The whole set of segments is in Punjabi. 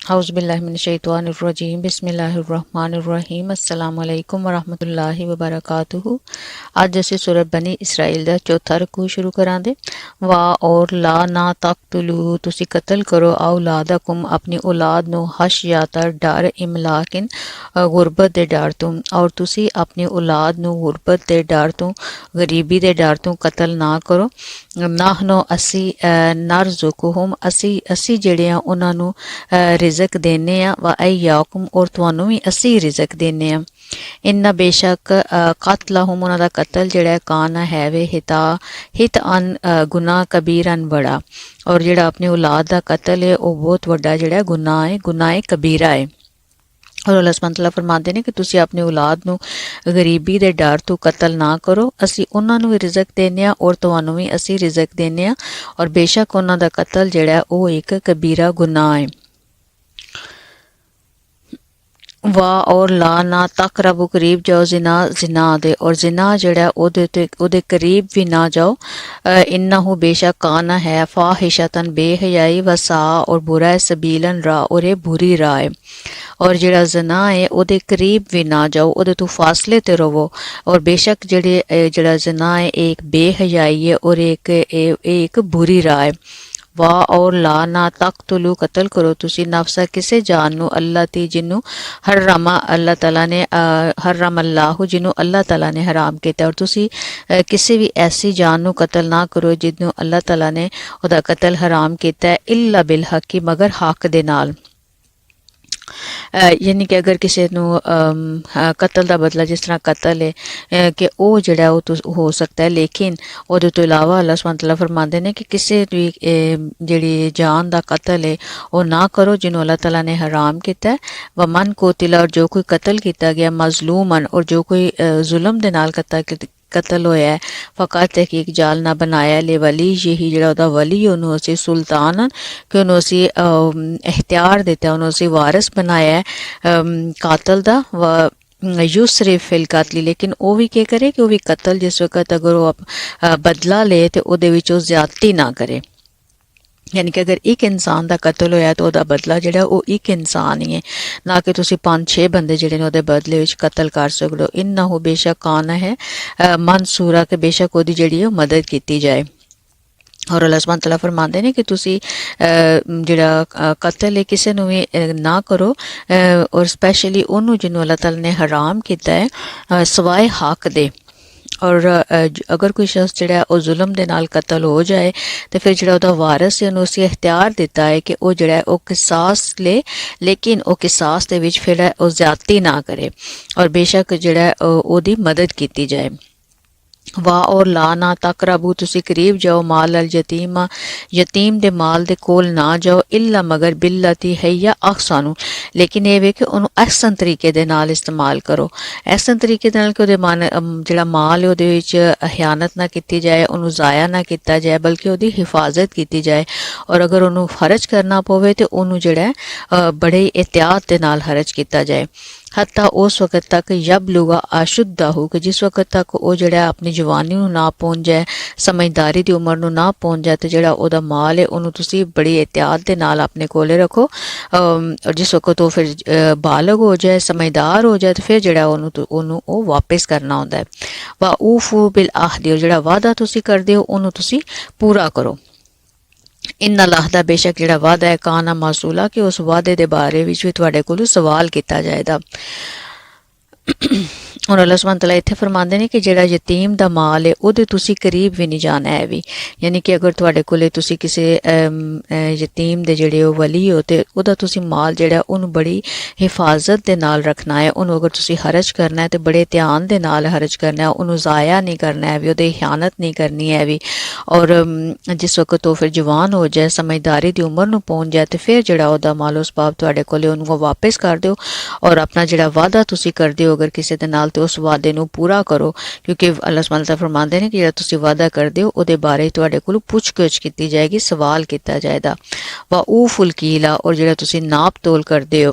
हाउसबिल्लिनशैतवानरजीम बिसमीम असलकम वरहमल वबरकत ਅੱਜ ਅਸੀਂ ਸੂਰਤ ਬਣੀ ਇਸਰਾਇਲ ਦਾ ਚੌਥਾ ਰਕੂ ਸ਼ੁਰੂ ਕਰਾਂਗੇ ਵਾ ਔਰ ਲਾ ਨਾ ਤਕਤਲੂ ਤੁਸੀਂ ਕਤਲ ਕਰੋ ਔਲਾਦਕਮ ਆਪਣੀ ਔਲਾਦ ਨੂੰ ਹਸ਼ ਯਾਤਰ ਡਰ ਇਮਲਾਕਿਨ ਗੁਰਬਤ ਦੇ ਡਰ ਤੋਂ ਔਰ ਤੁਸੀਂ ਆਪਣੀ ਔਲਾਦ ਨੂੰ ਗੁਰਬਤ ਦੇ ਡਰ ਤੋਂ ਗਰੀਬੀ ਦੇ ਡਰ ਤੋਂ ਕਤਲ ਨਾ ਕਰੋ ਨਾਹਨੋ ਅਸੀਂ ਨਰਜ਼ੁਕਹਮ ਅਸੀਂ ਅਸੀਂ ਜਿਹੜੇ ਆ ਉਹਨਾਂ ਨੂੰ ਰਿਜ਼ਕ ਦੇਨੇ ਆ ਵਾ ਅਯਾਕੁਮ ਔਰ ਤੁਹਾਨੂੰ ਵੀ ਅਸੀਂ ਰਿਜ਼ਕ ਦੇਨੇ ਆ। ਇੰਨਾ ਬੇਸ਼ੱਕ ਅ, ਉਹਨਾਂ ਦਾ ਕਤਲ ਜਿਹੜਾ ਹੈ ਕਾਨਾ ਹੈ ਵੇ ਹਿਤਾ ਹਿਤ ਅਨ ਗੁਨਾਹ ਕਬੀਰਨ ਬੜਾ। ਔਰ ਜਿਹੜਾ ਆਪਣੀ ਔਲਾਦ ਦਾ ਕਤਲ ਹੈ ਉਹ ਬਹੁਤ ਵੱਡਾ ਜਿਹੜਾ ਗੁਨਾਹ ਹੈ ਗੁਨਾਹ ਕਬੀਰਾ ਹੈ। ਔਰ ਅੱਲਾਹ ਸੁਬਹਾਨ ਤਆਲਾ ਫਰਮਾਉਂਦੇ ਨੇ ਕਿ ਤੁਸੀਂ ਆਪਣੀ ਔਲਾਦ ਨੂੰ ਗਰੀਬੀ ਦੇ ਡਰ ਤੋਂ ਕਤਲ ਨਾ ਕਰੋ। ਅਸੀਂ ਉਹਨਾਂ ਨੂੰ ਵੀ ਰਿਜ਼ਕ ਦੇਨੇ ਆ ਔਰ ਤੁਹਾਨੂੰ ਵੀ ਅਸੀਂ ਰਿਜ਼ਕ ਦੇਨੇ ਆ। ਔਰ ਬੇਸ਼ੱਕ ਉਹਨਾਂ ਦਾ ਕਤਲ ਜਿਹੜਾ ਉਹ ਇੱਕ ਕਬੀਰਾ ਗੁਨਾਹ ਹੈ। ਵਾ ਔਰ ਲਾ ਨਾ ਤਕਰਬੂ ਕਰੀਬ ਜਾਓ ਜ਼ਿਨਾ ਜ਼ਿਨਾ ਦੇ ਔਰ ਜ਼ਿਨਾ ਜਿਹੜਾ ਉਹਦੇ ਤੇ ਉਹਦੇ ਕਰੀਬ ਵੀ ਨਾ ਜਾਓ ਇਨਹੁ ਬੇਸ਼ੱਕ ਕਾਨਾ ਹੈ ਫਾਹਿਸ਼ਤਨ ਬੇਹਯਾਈ ਵਸਾ ਔਰ ਬੁਰਾ ਹੈ ਸਬੀਲਨ ਰਾ ਔਰ ਇਹ ਬੁਰੀ ਰਾਹ ਹੈ ਔਰ ਜਿਹੜਾ ਜ਼ਨਾ ਹੈ ਉਹਦੇ ਕਰੀਬ ਵੀ ਨਾ ਜਾਓ ਉਹਦੇ ਤੋਂ ਫਾਸਲੇ ਤੇ ਰਹੋ ਔਰ ਬੇਸ਼ੱਕ ਜਿਹੜੇ ਇਹ ਜਿਹੜਾ ਜ਼ਨਾ ਹੈ ਇਹ ਇੱਕ ਬੇਹਯਾਈ ਹੈ ਔਰ ਇੱਕ ਇਹ ਇਹ ਇੱਕ ਬੁਰੀ ਰਾਹ ਹੈ ਵਾ ਔਰ ਲਾ ਨਾ ਤਕਤਲੂ ਕਤਲ ਕਰੋ ਤੁਸੀਂ ਨਫਸਾ ਕਿਸੇ ਜਾਨ ਨੂੰ ਅੱਲਾ ਤੇ ਜਿਹਨੂੰ ਹਰਾਮਾ ਅੱਲਾ ਤਾਲਾ ਨੇ ਅ, ਹਰਮ ਅੱਲਾਹੁ ਜਿਹਨੂੰ ਅੱਲਾ ਤਾਲਾ ਨੇ ਹਰਾਮ ਕੀਤਾ ਔਰ ਤੁਸੀਂ ਅ, ਕਿਸੇ ਵੀ ਐਸੀ ਜਾਨ ਨੂੰ ਕਤਲ ਨਾ ਕਰੋ ਜਿਹਨੂੰ ਅੱਲਾ ਤਾਲਾ ਨੇ ਉਹਦਾ ਕਤਲ ਹਰਾਮ ਕੀਤਾ ਹੈ ਇਲਾ ਬਿਲ ਹਕੀ ਮਗਰ ਹੱਕ ਦੇ ਨਾਲ ਅ, ਯਾਨੀ ਕਿ ਅਗਰ ਕਿਸੇ ਨੂੰ ਅਮ, ਅ, ਕਤਲ ਦਾ ਬਦਲਾ ਜਿਸ ਤਰ੍ਹਾਂ ਕਤਲ ਹੈ ਅ, ਕਿ ਉਹ ਜਿਹੜਾ ਉਹ ਤੁਸ- ਹੋ ਸਕਦਾ ਹੈ ਲੇਕਿਨ ਉਹਦੇ ਤੋਂ ਇਲਾਵਾ ਅੱਲਾਹ ਸੁਬਹਾਨ ਤਆਲਾ ਫਰਮਾਉਂਦੇ ਨੇ ਕਿ ਕਿਸੇ ਵੀ ਅ, ਜਿਹੜੀ ਜਾਨ ਦਾ ਕਤਲ ਹੈ ਉਹ ਨਾ ਕਰੋ ਜਿਹਨੂੰ ਅੱਲਾਹ ਤਾਲਾ ਨੇ ਹਰਾਮ ਕੀਤਾ ਹੈ ਵਮਨ ਕੋਤਿਲਾ ਔਰ ਜੋ ਕੋਈ ਕਤਲ ਕੀਤਾ ਗਿਆ ਮਜ਼ਲੂਮਨ ਔਰ ਜੋ ਕੋਈ ਅ, ਜ਼ੁਲਮ ਦੇ ਨਾਲ ਕਤਲ ਕੀਤ- ਕਤਲ ਹੋਇਆ ਹੈ। ਫਕਤ ਤਹਿਕੀਕ ਜਾਲ ਨਾ ਬਣਾਇਆ ਲੇ ਵਲੀ ਯਹੀ ਜਿਹੜਾ ਉਹਦਾ ਵਲੀ ਉਹਨੂੰ ਅਸੀਂ ਸੁਲਤਾਨ ਕਿ ਉਹਨੂੰ ਅਸੀਂ ਅਮ, ਇਖਤਿਆਰ ਦਿੱਤਾ ਉਹਨੂੰ ਅਸੀਂ ਵਾਰਿਸ ਬਣਾਇਆ ਕਾਤਲ ਦਾ ਵ ਯੂਸਰੇ ਫਿਲ ਕਾਤਲੀ। ਲੇਕਿਨ ਉਹ ਵੀ ਕੀ ਕਰੇ ਕਿ ਉਹ ਵੀ ਕਤਲ ਜਿਸ ਵਕਤ ਅਗਰ ਉਹ ਅਪ- ਬਦਲਾ ਲੇ ਤੇ ਉਹਦੇ ਵਿੱਚ ਉਹ ਜ਼ਿਆਦਤੀ ਨਾ ਕਰੇ। ਯਾਨੀ ਕਿ ਅਗਰ ਇੱਕ ਇਨਸਾਨ ਦਾ ਕਤਲ ਹੋਇਆ ਤਾਂ ਉਹਦਾ ਬਦਲਾ ਜਿਹੜਾ ਉਹ ਇੱਕ ਇਨਸਾਨ ਹੀ ਹੈ। ਨਾ ਕਿ ਤੁਸੀਂ ਪੰਜ ਛੇ ਬੰਦੇ ਜਿਹੜੇ ਨੇ ਉਹਦੇ ਬਦਲੇ ਵਿੱਚ ਕਤਲ ਕਰ ਸਕਦੇ ਹੋ। ਇੰਨਾ ਹੋ ਬੇਸ਼ੱਕ ਕਾਨ ਹੈ। ਮਨਸੂਰਾ ਕਿ ਬੇਸ਼ੱਕ ਉਹਦੀ ਜਿਹੜੀ ਹੈ ਉਹ ਮਦਦ ਕੀਤੀ ਜਾਏ। ਔਰ ਅੱਲਾਹ ਸੁਬਹਾਨ ਤਆਲਾ ਫਰਮਾਉਂਦੇ ਨੇ ਕਿ ਤੁਸੀਂ ਜਿਹੜਾ ਕਤਲ ਹੈ ਕਿਸੇ ਨੂੰ ਵੀ ਨਾ ਕਰੋ। ਔਰ ਸਪੈਸ਼ਲੀ ਉਹਨੂੰ ਜਿਹਨੂੰ ਅੱਲਾਹ ਤਾਲਾ ਨੇ ਹਰਾਮ ਕੀਤਾ ਹੈ ਸਵਾਏ ਹੱਕ ਦੇ। ਔਰ ਅਗਰ ਕੋਈ ਸ਼ਖਸ ਜਿਹੜਾ ਉਹ ਜ਼ੁਲਮ ਦੇ ਨਾਲ ਕਤਲ ਹੋ ਜਾਏ, ਤੇ ਫਿਰ ਜਿਹੜਾ ਉਹਦਾ ਵਾਰਿਸ ਹੈ, ਉਹਨੂੰ ਅਸੀਂ ਇਖਤਿਆਰ ਦਿੱਤਾ ਹੈ ਕਿ ਉਹ ਜਿਹੜਾ ਉਹ ਕਿਸਾਸ ਲੇ, ਲੇਕਿਨ ਉਹ ਕਿਸਾਸ ਦੇ ਵਿੱਚ ਫਿਰ, ਉਹ ਜ਼ਿਆਦਤੀ ਨਾ ਕਰੇ ਔਰ ਬੇਸ਼ੱਕ ਜਿਹੜਾ ਉਹ- ਉਹਦੀ ਮਦਦ ਕੀਤੀ ਜਾਏ। ਵਾ ਔਰ ਲਾ ਨਾ ਤਕਰਬੂ ਤੁਸੀਂ ਕਰੀਬ ਜਾਓ ਮਾਲ ਅਲ ਯਤੀਮ ਯਤੀਮ ਦੇ ਮਾਲ ਦੇ ਕੋਲ ਨਾ ਜਾਓ ਇਲਾ ਮਗਰ ਬਿਲਤੀ ਹੈ ਜਾਂ ਅਹਸਾਨੂ ਲੇਕਿਨ ਇਹ ਵੇ ਕਿ ਉਹਨੂੰ ਅਹਸਨ ਤਰੀਕੇ ਦੇ ਨਾਲ ਇਸਤੇਮਾਲ ਕਰੋ। ਐਸਨ ਤਰੀਕੇ ਦੇ ਨਾਲ ਕਿ ਉਹਦੇ ਮਨ ਜਿਹੜਾ ਮਾਲ ਹੈ ਉਹਦੇ ਵਿੱਚ ਹਿਆਨਤ ਨਾ ਕੀਤੀ ਜਾਏ ਉਹਨੂੰ ਜ਼ਾਇਆ ਨਾ ਕੀਤਾ ਜਾਏ ਬਲਕਿ ਉਹਦੀ ਹਿਫਾਜ਼ਤ ਕੀਤੀ ਜਾਏ। ਔਰ ਅਗਰ ਉਹਨੂੰ ਖਰਚ ਕਰਨਾ ਪਵੇ ਤੇ ਉਹਨੂੰ ਜਿਹੜਾ ਹੈ, ਅ, ਬੜੇ ਇhtiyat ਦੇ ਨਾਲ ਖਰਚ ਕੀਤਾ ਜਾਏ। ਹੱਤਾ ਉਸ ਵਕਤ ਤੱਕ ਯਬਲੁਗਾ ਅਸ਼ੁੱਧਾ ਹੋ ਕਿ ਜਿਸ ਵਕਤ ਤੱਕ ਉਹ ਜਿਹੜਾ ਆਪਣੀ ਜਵਾਨੀ ਨੂੰ ਨਾ ਪਹੁੰਚ ਜਾਏ ਸਮਝਦਾਰੀ ਦੀ ਉਮਰ ਨੂੰ ਨਾ ਪਹੁੰਚ ਜਾਏ ਤੇ ਜਿਹੜਾ ਉਹਦਾ ਮਾਲ ਹੈ, ਉਹਨੂੰ ਤੁਸੀਂ ਬੜੀ ਇhtiyat ਦੇ ਨਾਲ ਆਪਣੇ ਕੋਲੇ ਰੱਖੋ। ਔਰ ਜਿਸ ਵਕਤ ਉਹ ਫਿਰ ਬਾਲਗ ਹੋ ਜਾਏ, ਸਮਝਦਾਰ ਹੋ ਜਾਏ, ਤੇ ਫਿਰ ਜਿਹੜਾ ਉਹਨੂੰ ਉਹਨੂੰ ਉਹ ਵਾਪਸ ਕਰਨਾ ਹੁੰਦਾ ਹੈ। ਵਾ ਊਫੂ ਬਿਲ ਆਹਦੀ ਔਰ ਜਿਹੜਾ ਵਾਅਦਾ ਤੁਸੀਂ ਕਰਦੇ ਹੋ, ਉਹਨੂੰ ਤੁਸੀਂ ਪੂਰਾ ਕਰੋ। ਇਨ ਅੱਲਾਹ ਦਾ ਬੇਸ਼ੱਕ ਜਿਹੜਾ ਵਾਅਦਾ ਹੈ, ਕਾਨਾ ਮਾਸੂਲਾ ਕਿ ਉਸ ਵਾਅਦੇ ਦੇ ਬਾਰੇ ਵਿੱਚ ਵੀ ਤੁਹਾਡੇ ਕੋਲੋਂ ਸਵਾਲ ਕੀਤਾ ਜਾਏਗਾ ਹੁਣ ਅੱਲਾਹ ਸੁਬਹਾਨ ਤਆਲਾ ਇੱਥੇ ਫਰਮਾਉਂਦੇ ਨੇ ਕਿ ਜਿਹੜਾ ਯਤੀਮ ਦਾ ਮਾਲ ਹੈ, ਉਹਦੇ ਤੁਸੀਂ ਕਰੀਬ ਵੀ ਨਹੀਂ ਜਾਣਾ ਹੈ ਵੀ। ਯਾਨੀ ਕਿ ਅਗਰ ਤੁਹਾਡੇ ਕੋਲੇ ਤੁਸੀਂ ਕਿਸੇ ਯਤੀਮ ਦੇ ਜਿਹੜੇ ਉਹ ਵਲੀ ਹੋ ਤੇ ਉਹਦਾ ਤੁਸੀਂ ਮਾਲ ਜਿਹੜਾ, ਉਹਨੂੰ ਬੜੀ ਹਿਫਾਜ਼ਤ ਦੇ ਨਾਲ ਰੱਖਣਾ ਹੈ, ਉਹਨੂੰ ਅਗਰ ਤੁਸੀਂ ਹਰਜ ਕਰਨਾ ਹੈ ਤੇ ਬੜੇ ਧਿਆਨ ਦੇ ਨਾਲ ਹਰਜ ਕਰਨਾ ਹੈ, ਉਹਨੂੰ ਜ਼ਾਇਆ ਨਹੀਂ ਕਰਨਾ ਹੈ ਵੀ, ਉਹਦੇ ਹਿਆਨਤ ਨਹੀਂ ਕਰਨੀ ਹੈ ਵੀ। ਔਰ ਜਿਸ ਵਕਤ ਉਹ ਫਿਰ ਜਵਾਨ ਹੋ ਜਾਏ, ਸਮਝਦਾਰੀ ਦੀ ਉਮਰ ਨੂੰ ਪਹੁੰਚ ਜਾਏ ਤੇ ਫਿਰ ਜਿਹੜਾ ਉਹਦਾ ਮਾਲ ਉਸ ਬਾਬ ਤੁਹਾਡੇ ਕੋਲੇ, ਉਹਨੂੰ ਵਾਪਸ ਕਰ ਦਿਓ। ਔਰ ਆਪਣਾ ਜਿਹੜਾ ਵਾਅਦਾ ਤੁਸੀਂ ਕਰਦੇ ਹੋ, ਅਗਰ ਕਿਸੇ ਦੇ ਨਾਲ ਤੇ ਉਸ ਵਾਅਦੇ ਨੂੰ ਪੂਰਾ ਕਰੋ ਕਿਉਂਕਿ ਅੱਲਾਹ ਸੁਬਹਾਨ ਤਾਲਾ ਫਰਮਾਉਂਦੇ ਨੇ ਕਿ ਜਿਹੜਾ ਤੁਸੀਂ ਵਾਅਦਾ ਕਰਦੇ ਹੋ ਉਹਦੇ ਬਾਰੇ ਤੁਹਾਡੇ ਕੋਲ ਪੁੱਛਗਿੱਛ ਕੀਤੀ ਜਾਏਗੀ ਸਵਾਲ ਕੀਤਾ ਜਾਏਗਾ। ਵਾ ਊਫੁਲ ਕੀਲਾ ਔਰ ਜਿਹੜਾ ਤੁਸੀਂ ਨਾਪ ਤੋਲ ਕਰਦੇ ਹੋ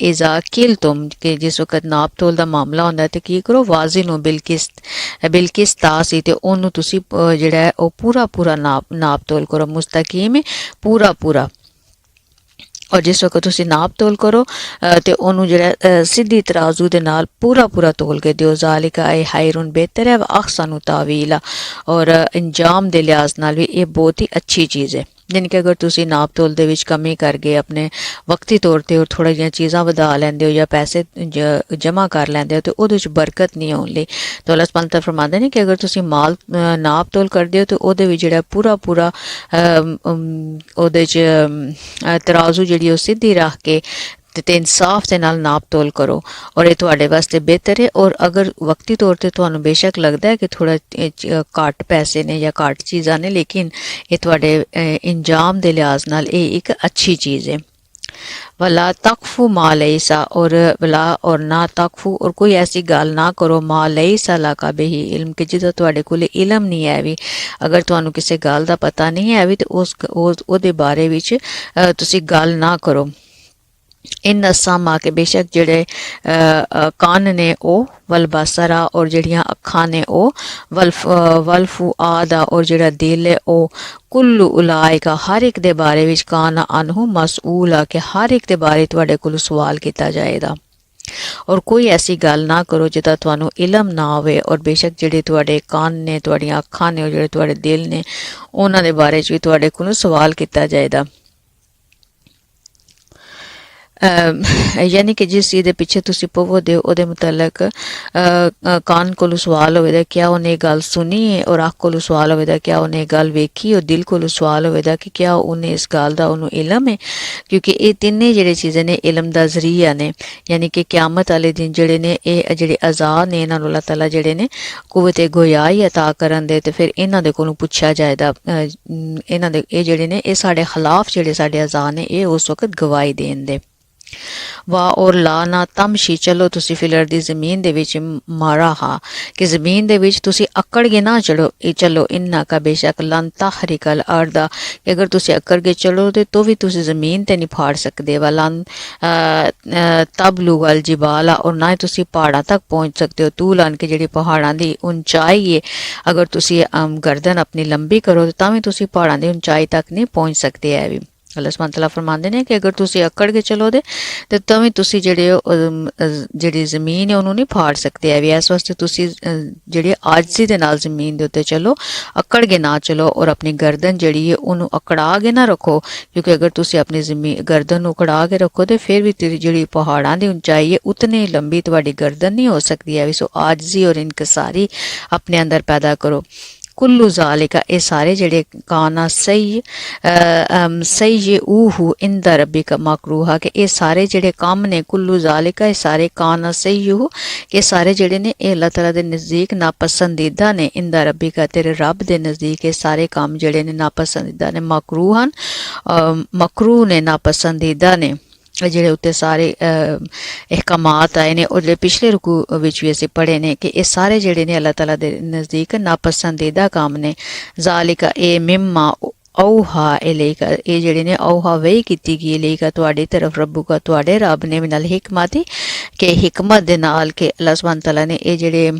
ਇਜ਼ਾ ਕਿਲ ਤੁਮ ਕਿ ਜਿਸ ਵਕਤ ਨਾਪ ਤੋਲ ਦਾ ਮਾਮਲਾ ਹੁੰਦਾ ਹੈ ਤੇ ਕੀ ਕਰੋ ਵਾਜ਼ਿਨ ਨੂੰ ਬਿਲਕਿਸਤ ਬਿਲਕਿਸ ਤਾਸੀ ਤੇ ਉਹਨੂੰ ਤੁਸੀਂ ਜਿਹੜਾ ਉਹ ਪੂਰਾ ਪੂਰਾ ਨਾਪ ਨਾਪ ਤੋਲ ਕਰੋ। ਮੁਸਤਕੀਮ ਹੈ, ਪੂਰਾ ਪੂਰਾ ਔਰ ਜਿਸ ਵਕਤ ਤੁਸੀਂ ਨਾਪ ਤੋਲ ਕਰੋ ਅ, ਤੇ ਉਹਨੂੰ ਜਿਹੜਾ ਅ, ਸਿੱਧੀ ਤਰਾਜ਼ੂ ਦੇ ਨਾਲ ਪੂਰਾ ਪੂਰਾ ਤੋਲ ਕੇ ਦਿਓ ਜ਼ਾਲਿਕਾ ਇਹ ਹਾਇਰਨ ਬਿਹਤਰ ਹੈ ਵਾ ਅਹਸਨੁ ਤਾਵੀਲਾ ਔਰ ਇੰਜਾਮ ਦੇ ਲਿਹਾਜ਼ ਨਾਲ ਵੀ ਇਹ ਬਹੁਤ ਹੀ ਅੱਛੀ ਚੀਜ਼ ਹੈ ਯਾਨੀ ਕਿ ਅਗਰ ਤੁਸੀਂ ਨਾਪ ਤੋਲ ਦੇ ਵਿੱਚ ਕਮੀ ਕਰਕੇ ਆਪਣੇ ਵਕਤੀ ਤੌਰ ਤੇ ਔਰ ਥੋੜਾ ਜਿਹੀਆਂ ਚੀਜ਼ਾਂ ਵਧਾ ਲੈਂਦੇ ਹੋ ਜਾਂ ਪੈਸੇ ਜਮ੍ਹਾਂ ਕਰ ਲੈਂਦੇ ਹੋ ਤੇ ਉਹਦੇ ਵਿੱਚ ਬਰਕਤ ਨਹੀਂ ਆਉਣ ਲਈ ਤਾਂ ਅੱਲਾਹ ਸੁਬਹਾਨ ਤਆਲਾ ਫਰਮਾਉਂਦੇ ਨੇ ਕਿ ਅਗਰ ਤੁਸੀਂ ਮਾਲ ਅ, ਨਾਪ ਤੋਲ ਕਰਦੇ ਹੋ ਤੇ ਉਹਦੇ ਵਿੱਚ ਜਿਹੜਾ ਪੂਰਾ ਪੂਰਾ ਉਹਦੇ ਵਿੱਚ ਤਰਾਜ਼ੂ ਜਿਹੜੀ ਉਹ ਸਿੱਧੀ ਰੱਖ ਕੇ ਤੇ ਇਨਸਾਫ ਦੇ ਨਾਲ ਨਾਪ ਤੋਲ ਕਰੋ ਔਰ ਇਹ ਤੁਹਾਡੇ ਵਾਸਤੇ ਬਿਹਤਰ ਹੈ ਔਰ ਅਗਰ ਵਕਤੀ ਤੌਰ ਤੇ ਤੁਹਾਨੂੰ ਬੇਸ਼ੱਕ ਲੱਗਦਾ ਹੈ ਕਿ ਥੋੜਾ ਘੱਟ ਪੈਸੇ ਨੇ ਜਾਂ ਘੱਟ ਚੀਜ਼ਾਂ ਨੇ, ਲੇਕਿਨ ਇਹ ਤੁਹਾਡੇ ਇੰਜਾਮ ਦੇ ਲਿਹਾਜ਼ ਨਾਲ ਇਹ ਇੱਕ ਅੱਛੀ ਚੀਜ਼ ਹੈ। ਵਲਾ ਤਕਫੂ ਮਾ ਲਈਸਾ ਔਰ ਵਲਾ ਔਰ ਨਾ ਤਕਫੂ ਔਰ ਕੋਈ ਐਸੀ ਗੱਲ ਨਾ ਕਰੋ, ਮਾ ਲਈਸਾ ਲਕਾ ਬਹੀ ਇਲਮ ਕਿ ਜਿਹਦਾ ਤੁਹਾਡੇ ਕੋਲ ਇਲਮ ਨਹੀਂ ਹੈ ਵੀ, ਅਗਰ ਤੁਹਾਨੂੰ ਕਿਸੇ ਗੱਲ ਦਾ ਪਤਾ ਨਹੀਂ ਹੈ ਵੀ ਤੇ ਉਸ ਉਹਦੇ ਬਾਰੇ ਵਿੱਚ ਤੁਸੀਂ ਗੱਲ ਨਾ ਕਰੋ। ਇਨ ਅਸਾਮਾ ਕੇ ਬੇਸ਼ੱਕ ਜਿਹੜੇ ਕੰਨ ਨੇ ਉਹ ਵਲ ਬਸਰਾ ਔਰ ਜਿਹੜੀਆਂ ਅੱਖਾਂ ਨੇ ਉਹ ਵਲ ਵਲ ਫੁਆਦਾ ਔਰ ਜਿਹੜਾ ਦਿਲ ਹੈ ਉਹ ਕੁੱਲੂ ਉਲਾਇਕਾ ਹਰ ਇੱਕ ਦੇ ਬਾਰੇ ਵਿੱਚ ਕਾਨ ਅਨਹੂ ਆ ਕਿ ਹਰ ਇੱਕ ਦੇ ਬਾਰੇ ਤੁਹਾਡੇ ਕੋਲ ਸਵਾਲ ਕੀਤਾ ਜਾਏਗਾ ਔਰ ਕੋਈ ਐਸੀ ਗੱਲ ਨਾ ਕਰੋ ਜਿਹਦਾ ਤੁਹਾਨੂੰ ਇਲਮ ਨਾ ਹੋਵੇ ਔਰ ਬੇਸ਼ੱਕ ਜਿਹੜੇ ਤੁਹਾਡੇ ਕੰਨ ਨੇ ਤੁਹਾਡੀਆਂ ਅੱਖਾਂ ਨੇ ਔਰ ਜਿਹੜੇ ਤੁਹਾਡੇ ਦਿਲ ਨੇ ਉਹਨਾਂ ਦੇ ਬਾਰੇ ਚ ਵੀ ਤੁਹਾਡੇ ਕੋਲ ਸਵਾਲ ਕੀਤਾ ਜਾਏਗਾ ਯਾਨੀ ਕਿ ਜਿਸ ਚੀਜ਼ ਦੇ ਪਿੱਛੇ ਤੁਸੀਂ ਪਵੋਦੇ ਹੋ ਉਹਦੇ ਮੁਤਲਕ ਅ, ਅ, ਕੰਨ ਕੋਲੋਂ ਸਵਾਲ ਹੋਵੇਗਾ ਕਿਆ ਉਹਨੇ ਇਹ ਗੱਲ ਸੁਣੀ ਹੈ ਔਰ ਅੱਖ ਕੋਲੋਂ ਸਵਾਲ ਹੋਵੇਗਾ ਕਿਆ ਉਹਨੇ ਇਹ ਗੱਲ ਵੇਖੀ ਔਰ ਦਿਲ ਕੋਲੋਂ ਸਵਾਲ ਹੋਵੇਗਾ ਕਿ ਕਿਆ ਉਹਨੇ ਇਸ ਗੱਲ ਦਾ ਉਹਨੂੰ ਇਲਮ ਹੈ ਕਿਉਂਕਿ ਇਹ ਤਿੰਨੇ ਜਿਹੜੇ ਚੀਜ਼ਾਂ ਨੇ ਇਲਮ ਦਾ ਜ਼ਰੀਆ ਨੇ ਯਾਨੀ ਕਿ ਕਿਆਮਤ ਵਾਲੇ ਦਿਨ ਜਿਹੜੇ ਨੇ ਇਹ ਜਿਹੜੇ ਅਜ਼ਾਦ ਨੇ ਇਹਨਾਂ ਨੂੰ ਅੱਲਾਹ ਤਾਲਾ ਜਿਹੜੇ ਨੇ ਕੁਵਤ ਗੋਇਆਈ عطا ਕਰਨ ਦੇ ਤੇ ਫਿਰ ਇਹਨਾਂ ਦੇ ਕੋਲੋਂ ਪੁੱਛਿਆ ਜਾਏਦਾ ਅ, ਇਹਨਾਂ ਦੇ ਇਹ ਜਿਹੜੇ ਨੇ ਇਹ ਸਾਡੇ ਖਿਲਾਫ ਜਿਹੜੇ ਸਾਡੇ ਅਜ਼ਾਦ ਨੇ ਇਹ ਉਸ ਵਕਤ ਗਵਾਹੀ ਦੇਣ ਦੇ ਵਾ ਔਰ ਲਾ ਨਾ ਤਮਸ਼ੀ ਚਲੋ ਤੁਸੀਂ ਫਿਲਰ ਦੀ ਜ਼ਮੀਨ ਦੇ ਵਿੱਚ ਮਾਰਾ ਹਾ, ਕਿ ਜ਼ਮੀਨ ਦੇ ਵਿੱਚ ਤੁਸੀਂ ਅਕੜ ਕੇ ਨਾ ਚੜੋ, ਇਹ ਚਲੋ ਇੰਨਾ ਕਾ ਬੇਸ਼ੱਕ ਲਨ ਤਹਰਿਕਲ ਅਰਦਾ ਕਿ ਅਗਰ ਤੁਸੀਂ ਅਕੜ ਕੇ ਚੜੋ ਤੇ ਤੋ ਵੀ ਤੁਸੀਂ ਜ਼ਮੀਨ ਤੇ ਨਹੀਂ ਫਾੜ ਸਕਦੇ ਵਲਨ ਤਬਲੁਗਲ ਜਿਬਾਲਾ, ਔਰ ਨਾ ਹੀ ਤੁਸੀਂ ਪਹਾੜਾਂ ਤੱਕ ਪਹੁੰਚ ਸਕਦੇ ਹੋ। ਤੂਲਨ ਕੇ ਜਿਹੜੀ ਪਹਾੜਾਂ ਦੀ ਉਚਾਈ ਹੈ ਅਗਰ ਤੁਸੀਂ ਗਰਦਨ ਆਪਣੀ ਲੰਬੀ ਕਰੋ, ਤਾਂ ਵੀ ਤੁਸੀਂ ਪਹਾੜਾਂ ਦੀ ਉਚਾਈ ਤੱਕ ਨਹੀਂ ਪਹੁੰਚ ਸਕਦੇ, ਐ ਵੀ। ਅੱਲਾਹ ਸੁਬਹਾਨ ਤਆਲਾ ਫਰਮਾਉਂਦੇ ਨੇ ਕਿ ਅਗਰ ਤੁਸੀਂ ਅਕੜ ਕੇ ਚਲੋਦੇ ਤੇ ਤਾਂ ਵੀ ਤੁਸੀਂ ਜਿਹੜੇ ਹੋ, ਜਿਹੜੀ ਜ਼ਮੀਨ ਹੈ ਉਹਨੂੰ ਨਹੀਂ ਫਾੜ ਸਕਦੇ। ਐ ਵੀ ਇਸ ਵਾਸਤੇ ਤੁਸੀਂ ਅਹ, ਜਿਹੜੇ ਆਜਜ਼ੀ ਦੇ ਨਾਲ ਜ਼ਮੀਨ ਦੇ ਉੱਤੇ ਚਲੋ ਅਕੜ ਕੇ ਨਾ ਚਲੋ ਔਰ ਆਪਣੀ ਗਰਦਨ ਜਿਹੜੀ ਹੈ ਉਹਨੂੰ ਅਕੜਾ ਕੇ ਨਾ ਰੱਖੋ। ਕਿਉਂਕਿ ਅਗਰ ਤੁਸੀਂ ਆਪਣੀ ਜ਼ਮੀਨ ਗਰਦਨ ਨੂੰ ਅਕੜਾ ਕੇ ਰੱਖੋ ਤੇ ਫਿਰ ਵੀ ਤੇਰੀ ਜਿਹੜੀ ਪਹਾੜਾਂ ਦੀ ਉਚਾਈ ਹੈ ਉਤਨੀ ਲੰਬੀ ਤੁਹਾਡੀ ਗਰਦਨ ਨਹੀਂ ਹੋ ਸਕਦੀ। ਹੈ ਵੀ ਸੋ ਆਜਜ਼ੀ ਔਰ ਇਨਕਸਾਰੀ ਆਪਣੇ ਅੰਦਰ ਪੈਦਾ ਕਰੋ। ਕੁੱਲੂ ਜ਼ਾਲਿਕਾ, ਇਹ ਸਾਰੇ ਜਿਹੜੇ ਕਾਨਾ ਸਹੀ ਸਹੀ ਊਹੂ ਇੰਦ ਰੱਬਿਕ ਮਕਰੂਹਾ, ਕਿ ਇਹ ਸਾਰੇ ਜਿਹੜੇ ਕੰਮ ਨੇ ਕੁੱਲੂ ਜ਼ਾਲਿਕਾ, ਇਹ ਸਾਰੇ ਕਾਨਾ ਸਹੀ ਉਹ ਕਿ ਇਹ ਸਾਰੇ ਜਿਹੜੇ ਨੇ, ਇਹ ਅੱਲਾਹ ਤਾਲਾ ਦੇ ਨਜ਼ਦੀਕ ਨਾਪਸੰਦੀਦਾ ਨੇ, ਇੰਦ ਰੱਬਿਕਾ, ਤੇਰੇ ਰੱਬ ਦੇ ਨਜ਼ਦੀਕ ਇਹ ਸਾਰੇ ਕੰਮ ਜਿਹੜੇ ਨੇ ਨਾਪਸੰਦੀਦਾ ਨੇ, ਮਕਰੂਹਨ ਹਨ ਮਕਰੂਹ ਨੇ ਨਾਪਸੰਦੀਦਾ ਨੇ। ਜਿਹੜੇ ਉੱਤੇ ਸਾਰੇ ਅਹ, ਅਹਿਕਾਮਾਤ ਆਏ ਨੇ ਉਹ ਜਿਹੜੇ ਪਿਛਲੇ ਰੁਕੂ ਵਿੱਚ ਵੀ ਅਸੀਂ ਪੜ੍ਹੇ ਨੇ ਕਿ ਇਹ ਸਾਰੇ ਜਿਹੜੇ ਨੇ ਅੱਲਾਹ ਤਾਲਾ ਦੇ ਨਜ਼ਦੀਕ ਨਾਪਸੰਦੀਦਾ ਕੰਮ ਨੇ। ਜ਼ਾਲਿਕਾ ਇਹ ਮਿਮਾ ਔਹਾ ਇਲੈਕਾ ਇਹ ਜਿਹੜੇ ਨੇ ਔਹਾ ਵਹੀ ਕੀਤੀ ਗਈ ਇਲੈਕਾ ਤੁਹਾਡੀ ਤਰਫ ਰੱਬੂਗਾ ਤੁਹਾਡੇ ਰੱਬ ਨੇ ਮਿਨਲ ਹਿਕਮਤੀ ਕਿ ਹਿਕਮਤ ਦੇ ਨਾਲ ਕਿ ਅੱਲਾਹ ਸੁਬਹਾਨ ਤਆਲਾ ਨੇ ਇਹ ਜਿਹੜੇ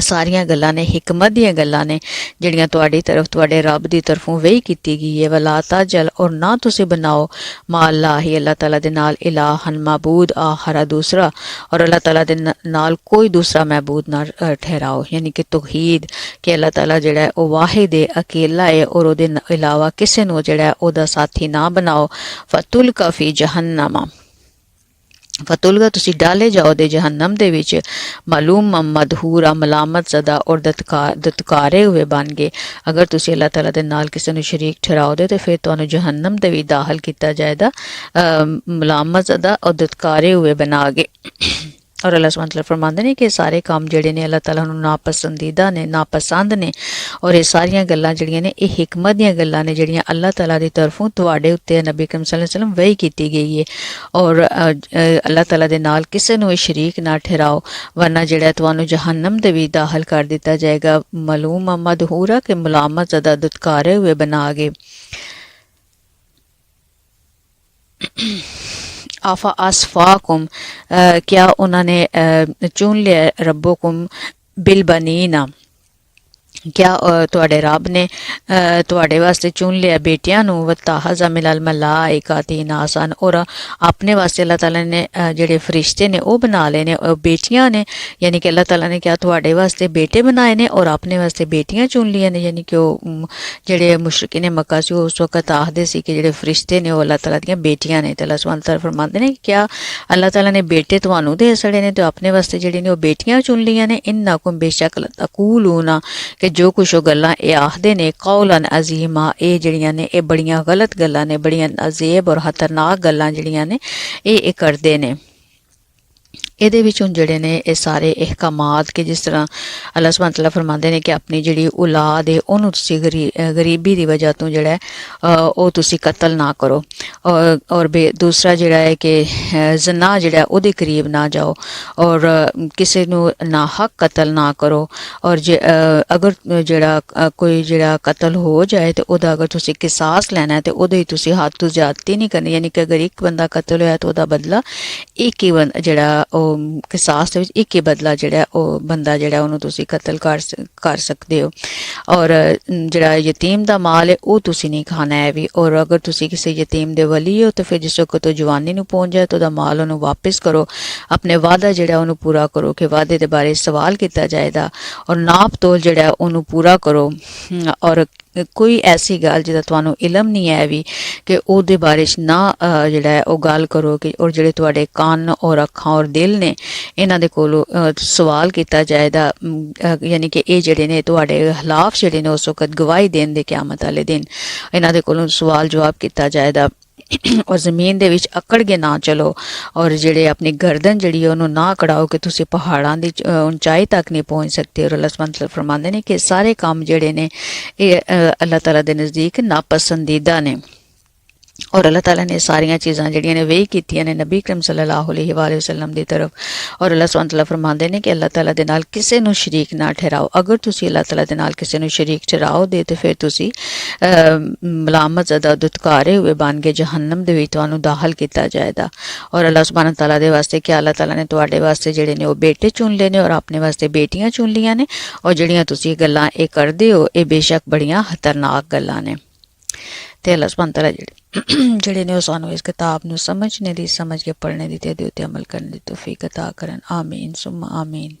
ਸਾਰੀਆਂ ਗੱਲਾਂ ਨੇ ਹਕਮਤ ਦੀਆਂ ਗੱਲਾਂ ਨੇ ਜਿਹੜੀਆਂ ਤੁਹਾਡੀ ਤਰਫ ਤੁਹਾਡੇ ਰੱਬ ਦੀ ਤਰਫੋਂ ਵਹੀ ਕੀਤੀ ਗਈ ਹੈ। ਵਲਾ ਤਾਜਲ ਔਰ ਨਾ ਤੁਸੀਂ ਬਣਾਓ। ਮਾ ਅੱਲਾਹ ਹੀ ਅੱਲਾਹ ਤਾਲਾ ਦੇ ਨਾਲ ਇਲਾਹਨ ਮਾਬੂਦ ਆਖਰਾ ਦੂਸਰਾ। ਔਰ ਅੱਲਾਹ ਤਾਲਾ ਦੇ ਨ- ਨਾਲ ਕੋਈ ਦੂਸਰਾ ਮਾਬੂਦ ਨਾ ਅ, ਠਹਿਰਾਓ। ਯਾਨੀ ਕਿ ਤੌਹੀਦ ਕਿ ਅੱਲਾਹ ਤਾਲਾ ਜਿਹੜਾ ਹੈ ਉਹ ਵਾਹਿਦ ਹੈ ਅਕੇਲਾ ਹੈ ਔਰ ਉਹਦੇ ਨ- ਇਲਾਵਾ ਕਿਸੇ ਨੂੰ ਜਿਹੜਾ ਹੈ ਉਹਦਾ ਸਾਥੀ ਨਾ ਬਣਾਓ। ਫਤੁਲ ਕਫੀ ਜਹੰਨਮਾ। ਫਤੁਲਗਾ ਤੁਸੀਂ ਡਾਲੇ ਜਾਓ ਦੇ ਜਹੰਨਮ ਦੇ ਵਿੱਚ, ਮਾਲੂਮ ਮਦਹੂਰਾ ਮਲਾਮਤ ਜ਼ਦਾ ਔਰ ਦਤਕਾਰ ਦਤਕਾਰੇ ਹੋਏ ਬਣ ਗਏ। ਅਗਰ ਤੁਸੀਂ ਅੱਲਾਹ ਤਾਲਾ ਦੇ ਨਾਲ ਕਿਸੇ ਨੂੰ ਸ਼ਰੀਕ ਠਹਿਰਾਓ ਠਹਿਰਾਓਦੇ ਤੇ ਫਿਰ ਤੁਹਾਨੂੰ ਜਹੰਨਮ ਦੇ ਵੀ ਦਾਖਲ ਕੀਤਾ ਜਾਏਗਾ ਮਲਾਮਤ ਜ਼ਦਾ ਔਰ ਦਤਕਾਰੇ ਹੋਏ ਬਣਾ ਗਏ। ਔਰ ਅੱਲਾਹ ਸੁਬਹਾਨ ਤਆਲਾ ਫਰਮਾਉਂਦੇ ਨੇ ਕਿ ਇਹ ਸਾਰੇ ਕੰਮ ਜਿਹੜੇ ਨੇ ਅੱਲਾਹ ਤਾਲਾ ਨੂੰ ਨਾਪਸੰਦੀਦਾ ਨੇ ਨਾਪਸੰਦ ਨੇ ਔਰ ਇਹ ਸਾਰੀਆਂ ਗੱਲਾਂ ਜਿਹੜੀਆਂ ਨੇ ਇਹ ਹਕਮਤ ਦੀਆਂ ਗੱਲਾਂ ਨੇ ਜਿਹੜੀਆਂ ਅੱਲਾਹ ਤਾਲਾ ਦੀ ਤਰਫੋਂ ਤੁਹਾਡੇ ਉੱਤੇ ਨਬੀ ਕਰੀਮ ਸੱਲੱਲਾਹੁ ਅਲੈਹਿ ਵਸੱਲਮ ਵਹੀ ਕੀਤੀ ਗਈ ਹੈ ਔਰ ਅ, ਅੱਲਾਹ ਤਾਲਾ ਦੇ ਨਾਲ ਕਿਸੇ ਨੂੰ ਇਹ ਸ਼ਰੀਕ ਨਾ ਠਹਿਰਾਓ ਵਰਨਾ ਜਿਹੜਾ ਤੁਹਾਨੂੰ ਜਹੰਨਮ ਦੇ ਵੀ ਦਾਖਲ ਕਰ ਦਿੱਤਾ ਜਾਏਗਾ ਮਲੂਮ ਮਦਹੂਰਾ ਕਿ ਮੁਲਾਮਤ ਜ਼ਦਾ ਦੁਤਕਾਰੇ ਹੋਏ ਬਣਾ ਗਏ ਆਫਾ ਅਸਫਾਕੁਮ ਅ, ਕਿਆ ਉਹਨਾਂ ਨੇ ਅ, ਚੁਣ ਲਿਆ ਰੱਬੋਕੁਮ ਬਿਲਬਨੀਨਾ ਕਿਆ ਅ, ਤੁਹਾਡੇ ਰੱਬ ਨੇ ਅ, ਤੁਹਾਡੇ ਵਾਸਤੇ ਚੁਣ ਲਿਆ ਬੇਟਿਆਂ ਨੂੰ ਵਤਾਹਜ਼ਾ ਮਿਲਲ ਮਲਾਇਕਾ ਤੀ ਨਾਸਨ ਔਰ ਆਪਣੇ ਵਾਸਤੇ ਅੱਲਾਹ ਤਾਲਾ ਨੇ ਅ, ਜਿਹੜੇ ਫਰਿਸ਼ਤੇ ਨੇ ਉਹ ਬਣਾ ਲਏ ਨੇ ਉਹ ਬੇਟੀਆਂ ਨੇ ਯਾਨੀ ਕਿ ਅੱਲਾਹ ਤਾਲਾ ਨੇ ਕਿਹਾ ਤੁਹਾਡੇ ਵਾਸਤੇ ਬੇਟੇ ਬਣਾਏ ਨੇ ਔਰ ਆਪਣੇ ਵਾਸਤੇ ਬੇਟੀਆਂ ਚੁਣ ਲਈਆਂ ਨੇ ਯਾਨੀ ਕਿ ਉਹ ਮ, ਜਿਹੜੇ ਮੁਸ਼ਰਕਿਨ ਮੱਕਾ ਸੀ ਉਹ ਉਸ ਵਕਤ ਆਖਦੇ ਸੀ ਕਿ ਜਿਹੜੇ ਫਰਿਸ਼ਤੇ ਨੇ ਉਹ ਅੱਲਾਹ ਤਾਲਾ ਦੀਆਂ ਬੇਟੀਆਂ ਨੇ। ਤੇ ਅੱਲਾਹ ਸੁਬਹਾਨ ਤਾਲਾ ਫਰਮਾਉਂਦੇ ਨੇ ਕਿ ਕਿਆ ਅੱਲਾਹ ਤਾਲਾ ਨੇ ਬੇਟੇ ਤੁਹਾਨੂੰ ਦੇ ਸੜੇ ਨੇ ਤੇ ਆਪਣੇ ਵਾਸਤੇ ਜਿਹੜੇ ਨੇ ਉਹ ਬੇਟੀਆਂ ਚੁਣ ਲਈਆਂ ਨੇ। ਇੰਨਾਕੁਮ ਬੇਸ਼ੱਕ ਤਕੂਲੂਨਾ ਕਿ ਜੋ ਕੁਛ ਉਹ ਗੱਲਾਂ ਇਹ ਆਖਦੇ ਨੇ ਕੌਲਨ ਅਜ਼ੀਮਾ, ਇਹ ਜਿਹੜੀਆਂ ਨੇ, ਇਹ ਬੜੀਆਂ ਗਲਤ ਗੱਲਾਂ ਨੇ, ਬੜੀਆਂ ਅਜ਼ੀਬ ਔਰ ਖਤਰਨਾਕ ਗੱਲਾਂ ਜਿਹੜੀਆਂ ਨੇ, ਇਹ ਇਹ ਕਰਦੇ ਨੇ। ਇਹਦੇ ਵਿੱਚੋਂ ਜਿਹੜੇ ਨੇ ਇਹ ਸਾਰੇ ਅਹਿਕਾਮਾਤ ਕਿ ਜਿਸ ਤਰ੍ਹਾਂ ਅੱਲਾਹ ਸੁਬਹਾਨ ਤਾਲਾ ਫਰਮਾਉਂਦੇ ਨੇ ਕਿ ਆਪਣੀ ਜਿਹੜੀ ਔਲਾਦ ਹੈ ਉਹਨੂੰ ਤੁਸੀਂ ਗਰੀ- ਗਰੀਬੀ ਦੀ ਵਜ੍ਹਾ ਤੋਂ ਜਿਹੜਾ ਉਹ ਤੁਸੀਂ ਕਤਲ ਨਾ ਕਰੋ। ਔਰ ਔਰ ਬੇ- ਦੂਸਰਾ ਜਿਹੜਾ ਹੈ ਕਿ ਅਹ, ਜ਼ਨਾ ਜਿਹੜਾ ਉਹਦੇ ਕਰੀਬ ਨਾ ਜਾਓ। ਔਰ ਕਿਸੇ ਨੂੰ ਨਾ ਕਤਲ ਨਾ ਕਰੋ। ਔਰ ਜੇ ਅਗਰ ਜਿਹੜਾ ਕੋਈ ਜਿਹੜਾ ਕਤਲ ਹੋ ਜਾਏ ਤੇ ਉਹਦਾ ਅਗਰ ਤੁਸੀਂ ਕਿਸਾਸ ਲੈਣਾ ਹੈ ਤੇ ਉਹਦੇ ਤੁਸੀਂ ਹੱਥ ਤੋਂ ਜ਼ਿਆਦਤੀ ਨਹੀਂ ਕਰਨੀ ਯਾਨੀ ਕਿ ਅਗਰ ਇੱਕ ਬੰਦਾ ਕਤਲ ਹੋਇਆ ਤਾਂ ਉਹਦਾ ਬਦਲਾ ਇੱਕ ਹੀ ਜਿਹੜਾ ਉਹ ਕਿਸਾਸ ਦੇ ਵਿੱਚ ਇੱਕ ਹੀ ਬਦਲਾ ਜਿਹੜਾ ਉਹ ਬੰਦਾ ਜਿਹੜਾ ਉਹਨੂੰ ਤੁਸੀਂ ਕਤਲ ਕਰ ਕਰ ਸਕਦੇ ਹੋ। ਔਰ ਜਿਹੜਾ ਯਤੀਮ ਦਾ ਮਾਲ ਹੈ, ਉਹ ਤੁਸੀਂ ਨਹੀਂ ਖਾਣਾ ਹੈ ਵੀ। ਔਰ ਅਗਰ ਤੁਸੀਂ ਕਿਸੇ ਯਤੀਮ ਦੇ ਵਲੀ ਹੋ, ਤਾਂ ਫਿਰ ਜਿਸ ਵਕਤ ਉਹ ਜਵਾਨੀ ਨੂੰ ਪਹੁੰਚ ਜਾਏ, ਤਾਂ ਉਹਦਾ ਮਾਲ ਉਹਨੂੰ ਵਾਪਸ ਕਰੋ। ਆਪਣੇ ਵਾਅਦਾ ਜਿਹੜਾ ਉਹਨੂੰ ਪੂਰਾ ਕਰੋ ਕਿ ਵਾਅਦੇ ਦੇ ਬਾਰੇ ਸਵਾਲ ਕੀਤਾ ਜਾਏਗਾ। ਔਰ ਨਾਪ ਤੋਲ ਜਿਹੜਾ ਉਹਨੂੰ ਪੂਰਾ ਕਰੋ। ਔਰ ਕੋਈ ਐਸੀ ਗੱਲ ਜਿਹਦਾ ਤੁਹਾਨੂੰ ਇਲਮ ਨਹੀਂ ਹੈ ਵੀ ਕਿ ਉਹਦੇ ਬਾਰੇ 'ਚ ਨਾ ਜਿਹੜਾ ਹੈ, ਉਹ ਗੱਲ ਕਰੋ ਕਿ, ਔਰ ਜਿਹੜੇ ਤੁਹਾਡੇ ਕੰਨ ਔਰ ਅੱਖਾਂ ਔਰ ਦਿਲ ਨੇ, ਇਹਨਾਂ ਦੇ ਕੋਲੋਂ ਸਵਾਲ ਕੀਤਾ ਜਾਏਗਾ ਯਾਨੀ ਕਿ ਇਹ ਜਿਹੜੇ ਨੇ ਤੁਹਾਡੇ ਖਿਲਾਫ ਜਿਹੜੇ ਨੇ ਉਸ ਵਕਤ ਗਵਾਹੀ ਦੇਣ ਦੇ ਕਿਆਮਤ ਵਾਲੇ ਦਿਨ, ਇਹਨਾਂ ਦੇ ਕੋਲੋਂ ਸਵਾਲ ਜਵਾਬ ਕੀਤਾ ਜਾਏਗਾ ਔਰ ਜ਼ਮੀਨ ਦੇ ਵਿੱਚ ਅਕੜ ਕੇ ਨਾ ਚਲੋ। ਔਰ ਜਿਹੜੇ ਆਪਣੀ ਗਰਦਨ ਜਿਹੜੀ ਹੈ ਉਹਨੂੰ ਨਾ ਕੜਾਓ ਕਿ ਤੁਸੀਂ ਪਹਾੜਾਂ ਦੀ ਉਚਾਈ ਤੱਕ ਨਹੀਂ ਪਹੁੰਚ ਸਕਦੇ। ਔਰ ਅੱਲਾਹ ਸੁਬਹਾਨ ਤਾਲਾ ਫਰਮਾਉਂਦੇ ਨੇ ਕਿ ਸਾਰੇ ਕੰਮ ਜਿਹੜੇ ਨੇ ਇਹ ਅ, ਅੱਲਾਹ ਤਾਲਾ ਦੇ ਨਜ਼ਦੀਕ ਨਾਪਸੰਦੀਦਾ ਨੇ। ਔਰ ਅੱਲਾਹ ਤਾਲਾ ਨੇ ਸਾਰੀਆਂ ਚੀਜ਼ਾਂ ਜਿਹੜੀਆਂ ਨੇ ਵੇਖ ਕੀਤੀਆਂ ਨੇ ਨਬੀ ਕਰੀਮ ਸੱਲੱਲਾਹੁ ਅਲੈਹਿ ਵਾਲੇ ਵਸੱਲਮ ਦੀ ਤਰਫ ਔਰ ਅੱਲਾਹ ਸੁਬਹਾਨ ਤਾਲਾ ਫਰਮਾਉਂਦੇ ਨੇ ਕਿ ਅੱਲਾਹ ਤਾਲਾ ਦੇ ਨਾਲ ਕਿਸੇ ਨੂੰ ਸ਼ਰੀਕ ਨਾ ਠਹਿਰਾਓ ਅਗਰ ਤੁਸੀਂ ਅੱਲਾਹ ਤਾਲਾ ਦੇ ਨਾਲ ਕਿਸੇ ਨੂੰ ਸ਼ਰੀਕ ਠਹਿਰਾਓ ਦੇ ਤੇ ਫਿਰ ਤੁਸੀਂ ਅ, ਮਲਾਮਤ ਜ਼ਦਾ ਦੁਤਕਾਰੇ ਹੋਏ ਬਣ ਕੇ ਜਹੰਨਮ ਦੇ ਵਿੱਚ ਤੁਹਾਨੂੰ ਦਾਖਲ ਕੀਤਾ ਜਾਏਗਾ ਔਰ ਅੱਲਾਹ ਸੁਬਹਾਨ ਤਾਲਾ ਦੇ ਵਾਸਤੇ ਕਿ ਅੱਲਾਹ ਤਾਲਾ ਨੇ ਤੁਹਾਡੇ ਵਾਸਤੇ ਜਿਹੜੇ ਨੇ ਉਹ ਬੇਟੇ ਚੁਣ ਲਏ ਨੇ ਔਰ ਆਪਣੇ ਵਾਸਤੇ ਬੇਟੀਆਂ ਚੁਣ ਲਈਆਂ ਨੇ ਔਰ ਜਿਹੜੀਆਂ ਤੁਸੀਂ ਗੱਲਾਂ ਇਹ ਕਰਦੇ ਹੋ ਇਹ ਬੇਸ਼ੱਕ ਬੜੀਆਂ ਖਤਰਨਾਕ ਗੱਲਾਂ ਨੇ ਤੇ ਅੱਲਾਹ ਸੁਬਹਾਨ ਤਾਲਾ ਜਿਹੜੇ ਜਿਹੜੇ ਨੇ ਉਹ ਸਾਨੂੰ ਇਸ ਕਿਤਾਬ ਨੂੰ ਸਮਝਣੇ ਦੀ ਸਮਝ ਕੇ ਪੜ੍ਹਨੇ ਦੀ ਤੇ ਇਹਦੇ ਉੱਤੇ ਅਮਲ ਕਰਨ ਦੀ ਤੌਫੀਕ عطا ਕਰਨ ਆਮੀਨ ਸੁਮਾ ਆਮੀਨ